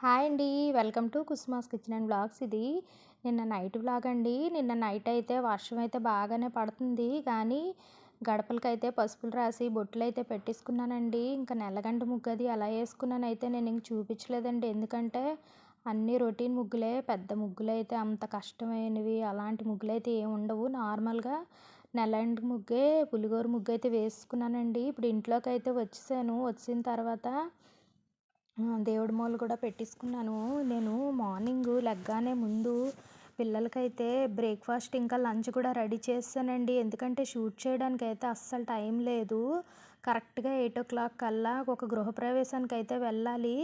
Hi అండి. Welcome to Kusma's kitchen and blogs. ఇది నిన్న నైట్ బ్లాగ్ అండి. నిన్న నైట్ అయితే వర్షం అయితే బాగానే పడుతుంది. కానీ గడపలకైతే పసుపులు రాసి బొట్లు అయితే పెట్టేసుకున్నానండి. ఇంకా నెలగంట ముగ్గు అది ఎలా వేసుకున్నాను అయితే నేను ఇంక చూపించలేదండి. ఎందుకంటే అన్ని రొటీన్ ముగ్గులే. పెద్ద ముగ్గులు అయితే అంత కష్టమైనవి. అలాంటి ముగ్గులు అయితే ఏమి ఉండవు. నార్మల్గా నెలంటి ముగ్గే పులిగోరు ముగ్గు అయితే వేసుకున్నానండి. ఇప్పుడు ఇంట్లోకి అయితే వచ్చేసాను. వచ్చిన తర్వాత దేవుడి మూల కూడా పెట్టేసుకున్నాను. నేను మార్నింగ్ లెగ్గానే ముందు పిల్లలకైతే బ్రేక్ఫాస్ట్ ఇంకా లంచ్ కూడా రెడీ చేస్తానండి. ఎందుకంటే షూట్ చేయడానికి అయితే అస్సలు టైం లేదు. కరెక్ట్గా ఎయిట్ ఓ క్లాక్ కల్లా ఒక గృహప్రవేశానికి అయితే వెళ్ళాలి.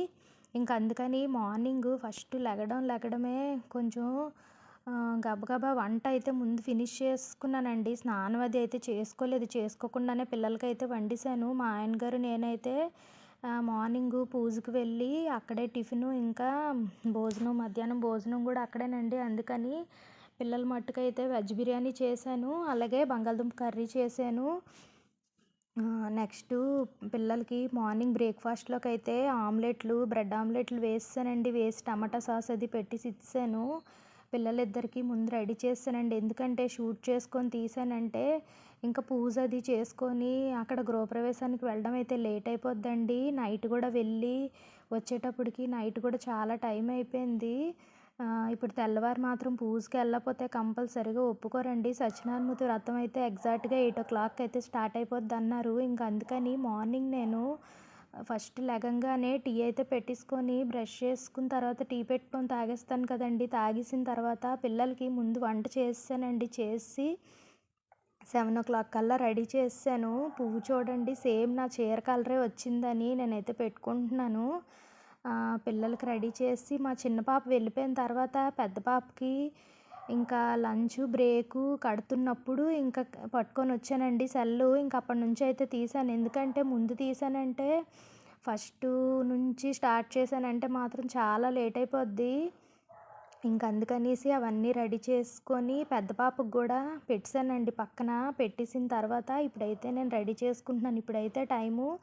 ఇంకా అందుకని మార్నింగ్ ఫస్ట్ లెగడం లెగడమే కొంచెం గబగబా వంట అయితే ముందు ఫినిష్ చేసుకున్నానండి. స్నానం అది అయితే చేసుకోలేదు. చేసుకోకుండానే పిల్లలకైతే వండేసాను మా ఆయన గారు నేనైతే మార్నింగ్ పూజకి వెళ్ళి అక్కడే టిఫిన్ ఇంకా భోజనం మధ్యాహ్నం భోజనం కూడా అక్కడేనండి. అందుకని పిల్లల మట్టుకైతే వెజ్ బిర్యానీ చేశాను అలాగే బంగాళదుంప కర్రీ చేశాను. నెక్స్ట్ పిల్లలకి మార్నింగ్ బ్రేక్ఫాస్ట్లోకి అయితే ఆమ్లెట్లు బ్రెడ్ ఆమ్లెట్లు వేసానండి వేసి టమాటా సాస్ అది పెట్టేసి ఇచ్చాను. పిల్లలిద్దరికీ ముందు రెడీ చేస్తానండి. ఎందుకంటే షూట్ చేసుకొని తీసానంటే ఇంకా పూజ అది చేసుకొని అక్కడ గృహప్రవేశానికి వెళ్ళడం అయితే లేట్ అయిపోద్దండి. నైట్ కూడా వెళ్ళి వచ్చేటప్పటికి నైట్ కూడా చాలా టైం అయిపోయింది. ఇప్పుడు తెల్లవారు మాత్రం పూజకి వెళ్ళకపోతే కంపల్సరీగా ఒప్పుకోరండి. సత్యనారాయణమూర్తి వ్రతం అయితే ఎగ్జాక్ట్గా ఎయిట్ ఓ క్లాక్ అయితే స్టార్ట్ అయిపోద్ది అన్నారు. ఇంకా అందుకని మార్నింగ్ నేను ఫస్ట్ లెగంగానే టీ అయితే పెట్టేసుకొని బ్రష్ చేసుకున్న తర్వాత టీ పెట్టుకొని తాగేస్తాను కదండి. తాగేసిన తర్వాత పిల్లలకి ముందు వంట చేసానండి చేసి సెవెన్ ఓ క్లాక్ కల్లా రెడీ చేసాను. పువ్వు చూడండి సేమ్ నా చీర కలరే వచ్చిందని నేనైతే పెట్టుకుంటున్నాను. పిల్లలకి రెడీ చేసి మా చిన్న పాప వెళ్ళిపోయిన తర్వాత పెద్ద పాపకి ఇంకా లంచ్ బ్రేకు కడుతున్నప్పుడు ఇంకా పట్టుకొని వచ్చానండి సెల్లు. ఇంకా అప్పటి నుంచి అయితే తీసాను. ఎందుకంటే ముందు తీసానంటే ఫస్ట్ నుంచి స్టార్ట్ చేశానంటే మాత్రం చాలా లేట్ అయిపోద్ది. ఇంక అందుకనేసి అవన్నీ రెడీ చేసుకొని పెద్ద పాపకు కూడా పెట్టానండి పక్కన. పెట్టేసిన తర్వాత ఇప్పుడైతే నేను రెడీ చేసుకుంటున్నాను. ఇప్పుడైతే టైము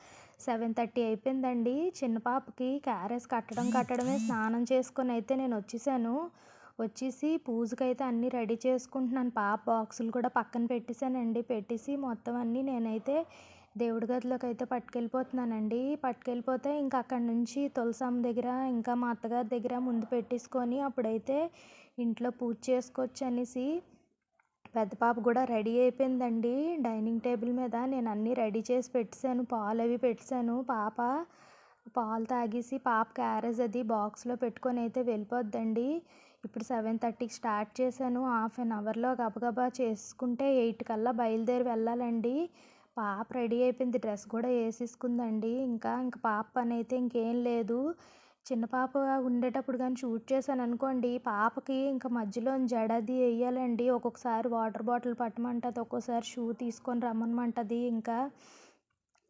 సెవెన్ థర్టీ అయిపోయిందండి. చిన్న పాపకి క్యారెస్ కట్టడం కట్టడమే స్నానం చేసుకొని అయితే నేను వచ్చేసాను. వచ్చేసి పూజకైతే అన్నీ రెడీ చేసుకుంటున్నాను. పాప బాక్సులు కూడా పక్కన పెట్టేశానండి. పెట్టేసి మొత్తం అన్నీ నేనైతే దేవుడి గదిలోకి అయితే పట్టుకెళ్ళిపోతున్నానండి. పట్టుకెళ్ళిపోతే ఇంకా అక్కడ నుంచి తులసమ్మ దగ్గర ఇంకా మా అత్తగారి దగ్గర ముందు పెట్టేసుకొని అప్పుడైతే ఇంట్లో పూజ చేసుకోవచ్చు అనేసి పెద్ద పాప కూడా రెడీ అయిపోయిందండి. డైనింగ్ టేబుల్ మీద నేను అన్నీ రెడీ చేసి పెట్టేశాను. పాలు అవి పెట్టాను పాప పాలు తాగేసి పాప క్యారేజ్ అది బాక్స్లో పెట్టుకొని అయితే వెళ్ళిపోద్దండి. ఇప్పుడు సెవెన్ థర్టీకి స్టార్ట్ చేశాను. హాఫ్ అన్ అవర్లో గబగబా చేసుకుంటే ఎయిట్ కల్లా బయలుదేరి వెళ్ళాలండి. పాప రెడీ అయిపోయింది. డ్రెస్ కూడా వేసేసుకుందండి. ఇంకా ఇంకా పాప పని అయితే ఇంకేం లేదు. చిన్న పాప ఉండేటప్పుడు కానీ షూట్ చేశాను అనుకోండి. పాపకి ఇంకా మధ్యలో జడది వేయాలండి. ఒక్కొక్కసారి వాటర్ బాటిల్ పట్టమంటుంది ఒక్కోసారి షూ తీసుకొని రమ్మనమంటుంది. ఇంకా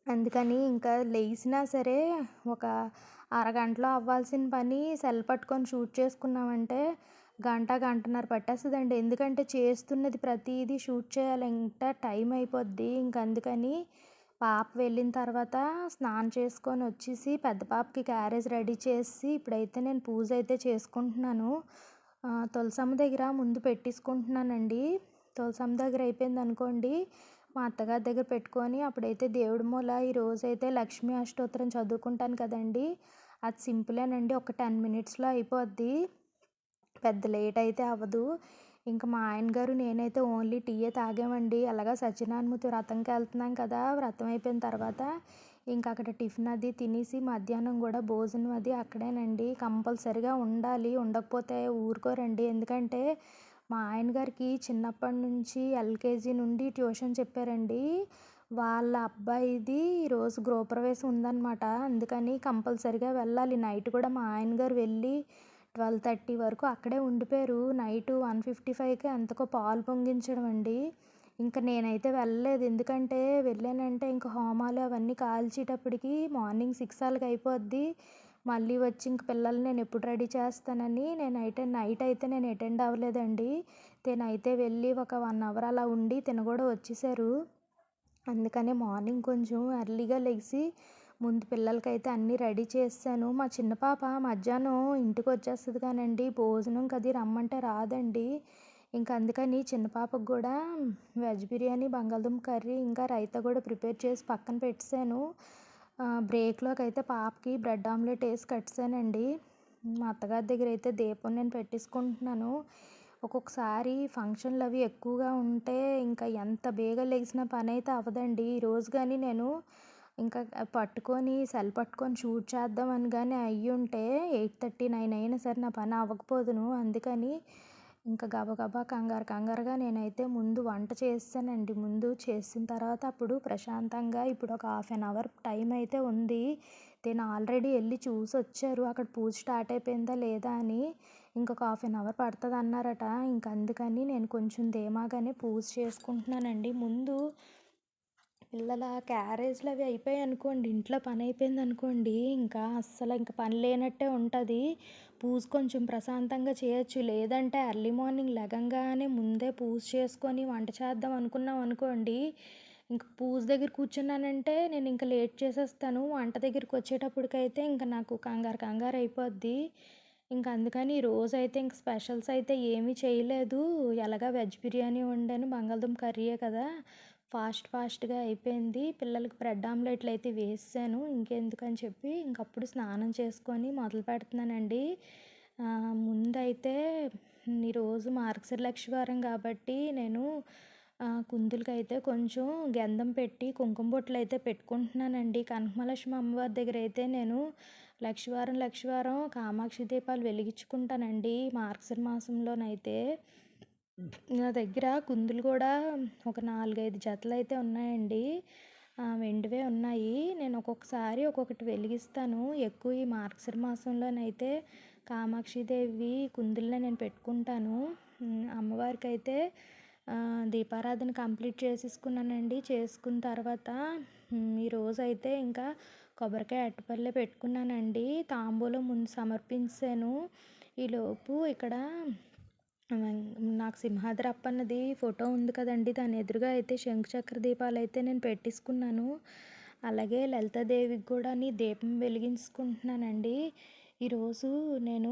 అందుకని ఇంకా లేచినా సరే ఒక అరగంటలో అవ్వాల్సిన పని సెల్ పట్టుకొని షూట్ చేసుకున్నామంటే గంట గంటన్నర పట్టేస్తుందండి. ఎందుకంటే చేస్తున్నది ప్రతిదీ షూట్ చేయాలి. ఇంకా టైం అయిపోద్ది. ఇంక అందుకని పాప వెళ్ళిన తర్వాత స్నానం చేసుకొని వచ్చేసి పెద్ద పాపకి క్యారేజ్ రెడీ చేసి ఇప్పుడైతే నేను పూజ అయితే చేసుకుంటున్నాను. తులసమ్మ దగ్గర ముందు పెట్టేసుకుంటున్నానండి. తులసమ్మ దగ్గర అయిపోయింది అనుకోండి మా అత్తగారి దగ్గర పెట్టుకొని అప్పుడైతే దేవుడి మూల ఈరోజు అయితే లక్ష్మీ అష్టోత్తరం చదువుకుంటాను కదండి. అది సింపులేనండి. ఒక టెన్ మినిట్స్లో అయిపోద్ది. పెద్ద లేట్ అయితే అవ్వదు. ఇంకా మా ఆయన గారు నేనైతే ఓన్లీ టీయే తాగామండి. అలాగా సత్యనారాయణమూర్తి వ్రతంకి వెళ్తున్నాం కదా వ్రతం అయిపోయిన తర్వాత ఇంకా అక్కడ టిఫిన్ అది తినేసి మధ్యాహ్నం కూడా భోజనం అది అక్కడేనండి. కంపల్సరిగా ఉండాలి. ఉండకపోతే ఊరుకోరండి. ఎందుకంటే మా ఆయన గారికి చిన్నప్పటి నుంచి ఎల్కేజీ నుండి ట్యూషన్ చెప్పారండి. వాళ్ళ అబ్బాయిది ఈరోజు గృహప్రవేశం ఉందన్నమాట. అందుకని కంపల్సరిగా వెళ్ళాలి. నైట్ కూడా మా ఆయన గారు వెళ్ళి ట్వెల్వ్ థర్టీ వరకు అక్కడే ఉండిపోయారు. నైట్ వన్ ఫిఫ్టీ ఫైవ్కి ఎంతకో పాలు పొంగించడం అండి. ఇంకా నేనైతే వెళ్ళలేదు. ఎందుకంటే వెళ్ళానంటే ఇంకా హోమాలు అవన్నీ కాల్చేటప్పటికి మార్నింగ్ సిక్స్ అలాగ అయిపోద్ది. మళ్ళీ వచ్చి ఇంక పిల్లల్ని నేను ఎప్పుడు రెడీ చేస్తానని నేను అయితే నైట్ అయితే నేను అటెండ్ అవ్వలేదండి. తినైతే వెళ్ళి ఒక వన్ అవర్ అలా ఉండి తిన కూడా వచ్చేసారు. అందుకని మార్నింగ్ కొంచెం ఎర్లీగా లెగిసి ముందు పిల్లలకైతే అన్నీ రెడీ చేసాను మా చిన్న పాప మధ్యాహ్నం ఇంటికి వచ్చేస్తుంది కానండి భోజనం కది రమ్మంటే రాదండి. ఇంకా అందుకని చిన్న పాపకు కూడా వెజ్ బిర్యానీ బంగాళదుంప కర్రీ ఇంకా రైతా కూడా ప్రిపేర్ చేసి పక్కన పెట్టేశాను. బ్రేక్లోకి అయితే పాపకి బ్రెడ్ ఆమ్లెట్ వేసి కట్టానండి మా అత్తగారి దగ్గర అయితే దీపం నేను పెట్టేసుకుంటున్నాను. ఒక్కొక్కసారి ఫంక్షన్లు అవి ఎక్కువగా ఉంటే ఇంకా ఎంత బేగ లెగిసిన పని అయితే అవ్వదండి ఈరోజు కానీ నేను ఇంకా పట్టుకొని సెల్ పట్టుకొని షూట్ చేద్దామని కానీ అయ్యి ఉంటే ఎయిట్ థర్టీ నైన్ అయినా సరే నా పని అవ్వకపోదును. అందుకని ఇంకా గబగబా కంగారు. కంగారుగా నేనైతే ముందు వంట చేసానండి ముందు చేసిన తర్వాత అప్పుడు ప్రశాంతంగా ఇప్పుడు ఒక హాఫ్ అన్ అవర్ టైం అయితే ఉంది. నేను ఆల్రెడీ వెళ్ళి చూసి వచ్చారు. అక్కడ పూజ స్టార్ట్ అయిపోయిందా లేదా అని ఇంకొక హాఫ్ అన్ అవర్ పడుతుంది అన్నారట ఇంక అందుకని నేను కొంచెం ధీమాగానే పూజ చేసుకుంటున్నానండి. ముందు పిల్లల క్యారేజ్లు అవి అయిపోయాయి అనుకోండి ఇంట్లో పని అయిపోయింది అనుకోండి ఇంకా అస్సలు ఇంకా పని లేనట్టే ఉంటుంది. పూజ కొంచెం ప్రశాంతంగా చేయొచ్చు. లేదంటే ఎర్లీ మార్నింగ్ లెగంగానే ముందే పూజ చేసుకొని వంట చేద్దాం అనుకున్నాం అనుకోండి ఇంక పూజ దగ్గర కూర్చున్నానంటే నేను ఇంకా లేట్ చేసేస్తాను. వంట దగ్గరికి వచ్చేటప్పటికైతే ఇంకా నాకు కంగారు కంగారు అయిపోద్ది. ఇంకా అందుకని రోజు అయితే ఇంక స్పెషల్స్ అయితే ఏమీ చేయలేదు. ఎలాగా వెజ్ బిర్యానీ వండాను బంగాళదుంప కర్రీయే కదా. ఫాస్ట్ ఫాస్ట్గా అయిపోయింది. పిల్లలకి బ్రెడ్ ఆమ్లెట్లు అయితే వేసాను. ఇంకెందుకని చెప్పి ఇంకప్పుడు స్నానం చేసుకొని మొదలు పెడుతున్నానండి. ముందైతే ఈరోజు మార్గశిర లక్షవారం కాబట్టి నేను కుందులకి అయితే కొంచెం గంధం పెట్టి కుంకుమ బొట్లు అయితే పెట్టుకుంటున్నానండి. కనకమలక్ష్మి అమ్మవారి దగ్గర అయితే నేను లక్షవారం లక్ష్మీవారం కామాక్షి దీపాలు వెలిగించుకుంటానండి మార్గశిర మాసంలోనైతే. నా దగ్గర కుందులు కూడా ఒక నాలుగైదు జతలు అయితే ఉన్నాయండి వెండివే ఉన్నాయి. నేను ఒక్కొక్కసారి ఒక్కొక్కటి వెలిగిస్తాను. ఎక్కువ ఈ మార్గశిర మాసంలోనైతే కామాక్షిదేవి కుందుల్లో నేను పెట్టుకుంటాను. అమ్మవారికి అయితే దీపారాధన కంప్లీట్ చేసేసుకున్నానండి. చేసుకున్న తర్వాత ఈరోజు అయితే ఇంకా కొబ్బరికాయ అరటిపళ్ళే పెట్టుకున్నానండి. తాంబూలం ముందు సమర్పించాను. ఈలోపు ఇక్కడ నాకు సింహాద్రి అప్పన్నది ఫోటో ఉంది కదండి. దాని ఎదురుగా అయితే శంఖచక్ర దీపాలు అయితే నేను పెట్టించుకున్నాను అలాగే లలితాదేవికి కూడా దీపం వెలిగించుకుంటున్నానండి. ఈరోజు నేను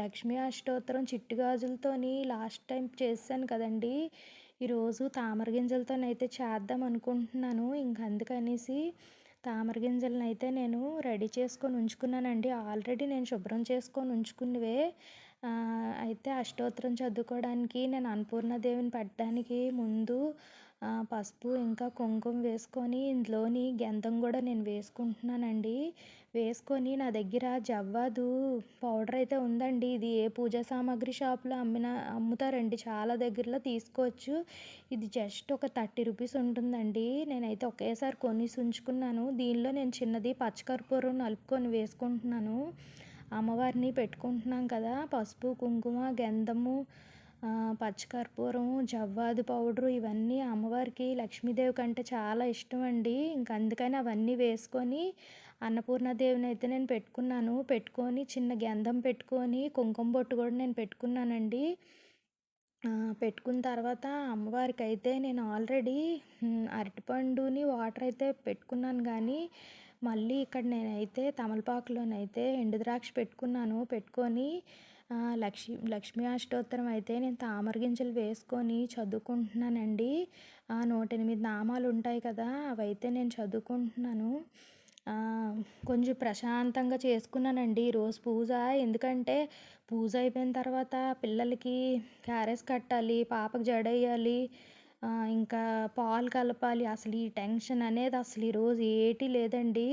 లక్ష్మీ అష్టోత్తరం చిట్టు గాజులతోని లాస్ట్ టైం చేశాను కదండి. ఈరోజు తామర గింజలతోనైతే చేద్దాం అనుకుంటున్నాను. ఇంక అందుకనేసి తామర గింజలను అయితే నేను రెడీ చేసుకొని ఉంచుకున్నానండి. ఆల్రెడీ నేను శుభ్రం చేసుకొని ఉంచుకున్నవే. అయితే అష్టోత్తరం చదువుకోవడానికి నేను అన్నపూర్ణాదేవిని పెట్టడానికి ముందు పసుపు ఇంకా కుంకుమ వేసుకొని ఇందులోని గంధం కూడా నేను వేసుకుంటున్నానండి. వేసుకొని నా దగ్గర జవ్వాదు పౌడర్ అయితే ఉందండి. ఇది ఏ పూజా సామాగ్రి షాప్లో అమ్మిన అమ్ముతారండి. చాలా దగ్గరలో తీసుకోవచ్చు. ఇది జస్ట్ ఒక థర్టీ రూపీస్ ఉంటుందండి. నేనైతే ఒకేసారి కొనేసి ఉంచుకున్నాను. దీనిలో నేను చిన్నది పచ్చకర్పూరం నలుపుకొని వేసుకుంటున్నాను. అమ్మవారిని పెట్టుకుంటున్నాం కదా. పసుపు కుంకుమ గంధము పచ్చకర్పూరము జవ్వాది పౌడరు ఇవన్నీ అమ్మవారికి లక్ష్మీదేవి కంటే చాలా ఇష్టం అండి ఇంక అందుకని అవన్నీ వేసుకొని అన్నపూర్ణాదేవిని అయితే నేను పెట్టుకున్నాను. పెట్టుకొని చిన్న గంధం పెట్టుకొని కుంకుమ బొట్టు కూడా నేను పెట్టుకున్నానండి. పెట్టుకున్న తర్వాత అమ్మవారికి అయితే నేను ఆల్రెడీ అరటిపండుని వాటర్ అయితే పెట్టుకున్నాను కానీ మళ్ళీ ఇక్కడ నేనైతే తమలపాకులోనైతే ఎండు ద్రాక్ష పెట్టుకున్నాను. పెట్టుకొని లక్ష్మి లక్ష్మీ అష్టోత్తరం అయితే నేను తామర గింజలు వేసుకొని చదువుకుంటున్నానండి. నూట ఎనిమిది నామాలు ఉంటాయి కదా అవైతే నేను చదువుకుంటున్నాను. కొంచెం ప్రశాంతంగా చేసుకున్నానండి. ఈరోజు పూజ. ఎందుకంటే పూజ అయిపోయిన తర్వాత పిల్లలకి క్యారెస్ కట్టాలి పాపకు జడ వేయాలి ఇంకా పాలు కలపాలి. అసలు ఈ టెన్షన్ అనేది అసలు ఈరోజు ఏటి లేదండి.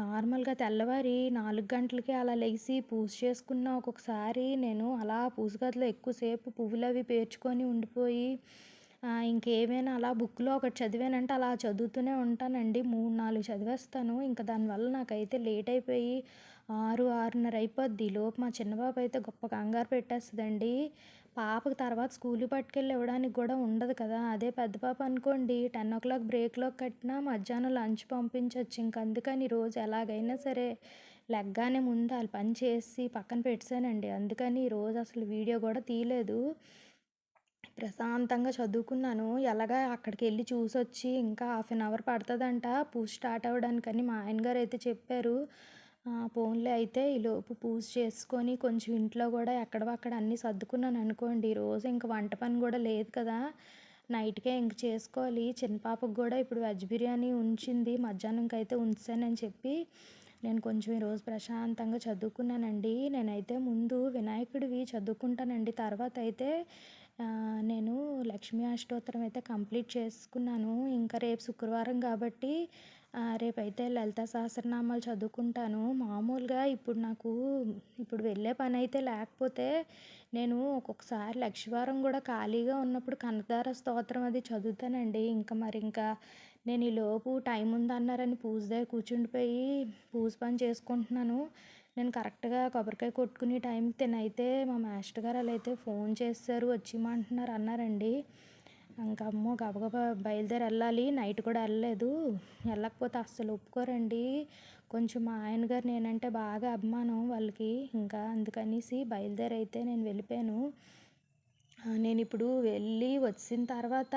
నార్మల్గా తెల్లవారి నాలుగు గంటలకి అలా లేచి పూజ చేసుకున్న ఒక్కొక్కసారి నేను అలా పూజ గదిలో ఎక్కువసేపు పువ్వులు అవి పేర్చుకొని ఉండిపోయి ఇంకేమైనా అలా బుక్లో ఒకటి చదివానంటే అలా చదువుతూనే ఉంటానండి. మూడు నాలుగు చదివేస్తాను. ఇంకా దానివల్ల నాకైతే లేట్ అయిపోయి ఆరు ఆరున్నర అయిపోద్ది. లోపు మా చిన్న పాప అయితే గొప్ప కంగారు పెట్టేస్తుందండి. పాపకు తర్వాత స్కూల్కి పట్టుకెళ్ళి ఇవ్వడానికి కూడా ఉండదు కదా. అదే పెద్ద పాప అనుకోండి టెన్ ఓ క్లాక్ బ్రేక్లో కట్టినా మధ్యాహ్నం లంచ్ పంపించవచ్చు ఇంక అందుకని రోజు ఎలాగైనా సరే లెగ్గానే ముందు వాళ్ళు పని చేసి పక్కన పెట్టానండి అందుకని ఈరోజు అసలు వీడియో కూడా తీయలేదు. ప్రశాంతంగా చదువుకున్నాను. ఎలాగా అక్కడికి వెళ్ళి చూసొచ్చి ఇంకా హాఫ్ అన్ అవర్ పడుతుందంట. పూజ స్టార్ట్ అవ్వడానికని మా ఆయన గారు అయితే చెప్పారు పోన్లే అయితే ఈలోపు పూజ చేసుకొని కొంచెం ఇంట్లో కూడా ఎక్కడో అక్కడ అన్నీ సర్దుకున్నాను అనుకోండి. రోజు ఇంక వంట పని కూడా లేదు కదా. నైట్కే ఇంక చేసుకోవాలి. చిన్న పాపకు కూడా ఇప్పుడు వెజ్ బిర్యానీ ఉంచింది. మధ్యాహ్నంకి అయితే ఉంచానని చెప్పి నేను కొంచెం ఈరోజు ప్రశాంతంగా చదువుకున్నానండి. నేనైతే ముందు వినాయకుడివి చదువుకుంటానండి. తర్వాత అయితే నేను లక్ష్మీ అష్టోత్తరం అయితే కంప్లీట్ చేసుకున్నాను. ఇంకా రేపు శుక్రవారం కాబట్టి రేపైతే లలిత సహస్రనామాలు చదువుకుంటాను. మామూలుగా ఇప్పుడు నాకు ఇప్పుడు వెళ్ళే పని అయితే లేకపోతే నేను ఒక్కొక్కసారి లక్షవారం కూడా ఖాళీగా ఉన్నప్పుడు కనకదార స్తోత్రం అది చదువుతానండి. ఇంకా మరి ఇంకా నేను ఈలోపు టైం ఉందన్నారని పూజ దగ్గర కూర్చుండిపోయి పూజ పని చేసుకుంటున్నాను. నేను కరెక్ట్గా కొబ్బరికాయ కొట్టుకునే టైంకి తినైతే మా మాస్టర్ గారు అలా అయితే ఫోన్ చేస్తారు వచ్చిమంటున్నారు అన్నారండి. ఇంకా అమ్మో గబగబా బయలుదేరి వెళ్ళాలి. నైట్ కూడా వెళ్ళలేదు. వెళ్ళకపోతే అస్సలు ఒప్పుకోరండి. కొంచెం మా ఆయన గారు నేనంటే బాగా అభిమానం వాళ్ళకి. ఇంకా అందుకనేసి బయలుదేరి అయితే నేను వెళ్ళిపోయాను. నేను ఇప్పుడు వెళ్ళి వచ్చిన తర్వాత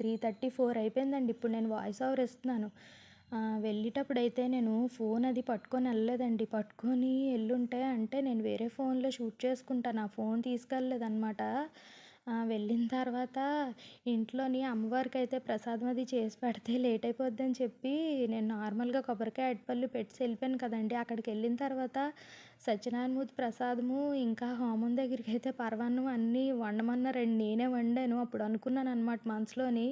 త్రీ థర్టీ ఫోర్ అయిపోయిందండి. ఇప్పుడు నేను వాయిస్ ఓవర్ ఇస్తున్నాను. వెళ్ళేటప్పుడు అయితే నేను ఫోన్ అది పట్టుకొని వెళ్ళలేదండి. పట్టుకొని వెళ్ళుంటే అంటే నేను వేరే ఫోన్లో షూట్ చేసుకుంటాను నా ఫోన్ తీసుకెళ్ళలేదన్నమాట. వెళ్ళిన తర్వాత ఇంట్లోని అమ్మవారికి అయితే ప్రసాదం అది చేసి పెడితే లేట్ అయిపోద్దని చెప్పి నేను నార్మల్గా కొబ్బరికాయ అటుపళ్ళు పెట్టి వెళ్ళిపోయాను కదండి. అక్కడికి వెళ్ళిన తర్వాత సత్యనారాయణమూర్తి ప్రసాదము ఇంకా హోమం దగ్గరికి అయితే పరవాన్నం అన్నీ వండమన్నారండి నేనే వండాను. అప్పుడు అనుకున్నాను అనమాట మనసులోని.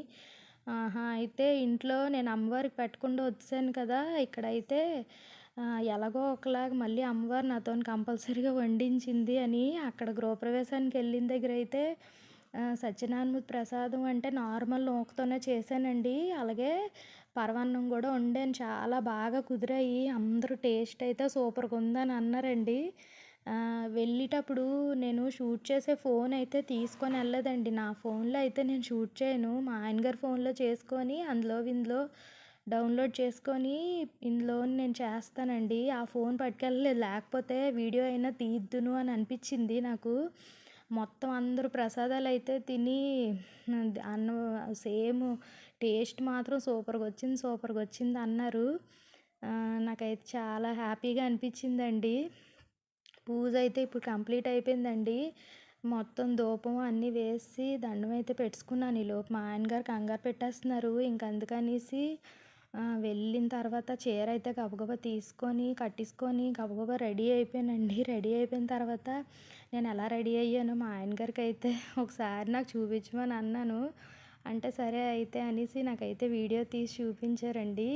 ఆహా అయితే ఇంట్లో నేను అమ్మవారికి పెట్టకుండా వచ్చాను కదా. ఇక్కడైతే ఎలాగో ఒకలాగా మళ్ళీ అమ్మవారు నాతో కంపల్సరీగా వండించింది అని అక్కడ గృహప్రవేశానికి వెళ్ళిన దగ్గర అయితే సత్యనారాయణమూర్తి ప్రసాదం అంటే నార్మల్ నూకతోనే చేశానండి. అలాగే పరమాన్నం కూడా వండాను. చాలా బాగా కుదిరాయి. అందరూ టేస్ట్ అయితే సూపర్గా ఉందని అన్నారండి. వెళ్ళేటప్పుడు నేను షూట్ చేసే ఫోన్ అయితే తీసుకొని వెళ్ళలేదండి. నా ఫోన్లో అయితే నేను షూట్ చేయను. మా ఆయన గారి ఫోన్లో చేసుకొని అందులో ఇందులో డౌన్లోడ్ చేసుకొని ఇందులో నేను చేస్తానండి. ఆ ఫోన్ పట్టుకెళ్ళలేదు. లేకపోతే వీడియో అయినా తీద్దును అని అనిపించింది నాకు. మొత్తం అందరూ ప్రసాదాలు అయితే తిని అన్న సేమ్ టేస్ట్ మాత్రం సూపర్గా వచ్చింది సూపర్గా వచ్చింది అన్నారు. నాకైతే చాలా హ్యాపీగా అనిపించిందండి. పూజ అయితే ఇప్పుడు కంప్లీట్ అయిపోయిందండి. మొత్తం ధూపం అన్నీ వేసి దండం అయితే పెట్టుకున్నాను. ఈలోపు మా ఆయన గారు కంగారు పెట్టేస్తున్నారు. ఇంక అందుకనేసి వెళ్ళిన తర్వాత చీర అయితే గబగబా తీసుకొని కట్టేసుకొని గబగబా రెడీ అయిపోయానండి. రెడీ అయిపోయిన తర్వాత నేను ఎలా రెడీ అయ్యానో మా ఆయన గారికి అయితే ఒకసారి నాకు చూపించమని అన్నాను. అంటే సరే అయితే అనేసి నాకైతే వీడియో తీసి చూపించారండి.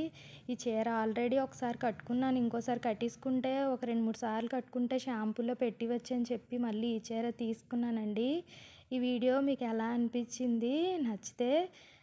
ఈ చీర ఆల్రెడీ ఒకసారి కట్టుకున్నాను ఇంకోసారి కట్టేసుకుంటే ఒక రెండు మూడు సార్లు కట్టుకుంటే షాంపూలో పెట్టి వచ్చని చెప్పి మళ్ళీ ఈ చీర తీసుకున్నానండి. ఈ వీడియో మీకు ఎలా అనిపించింది? నచ్చితే